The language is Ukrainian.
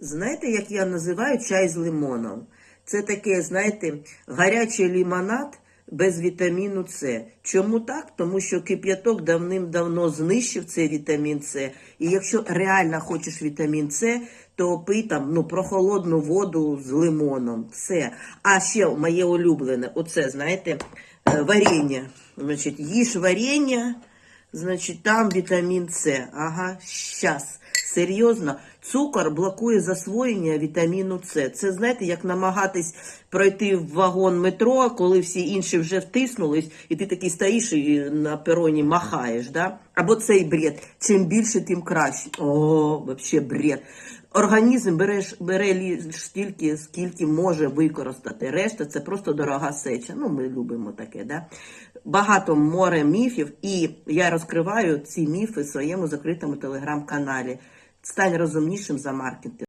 Знаєте, як я називаю чай з лимоном? Це таке, знаєте, гарячий лимонад без вітаміну С. Чому так? Тому що кип'яток давним-давно знищив цей вітамін С. І якщо реально хочеш вітамін С, то пий там ну, прохолодну воду з лимоном. Все. А ще моє улюблене, оце, знаєте, е, варення. Значить, їж варення, значить, там вітамін С. Ага, щас. Серйозно, цукор блокує засвоєння вітаміну С. Це знаєте, як намагатись пройти в вагон метро, коли всі інші вже втиснулись, і ти такий стоїш і на пероні махаєш. Да? Або цей бред. Чим більше, тим краще. О, взагалі бред. Організм бере, бере стільки, скільки може використати. Решта це просто дорога сеча. Ну, ми любимо таке, да? Багато море міфів, і я розкриваю ці міфи в своєму закритому телеграм-каналі. Стань розумнішим за маркетинг.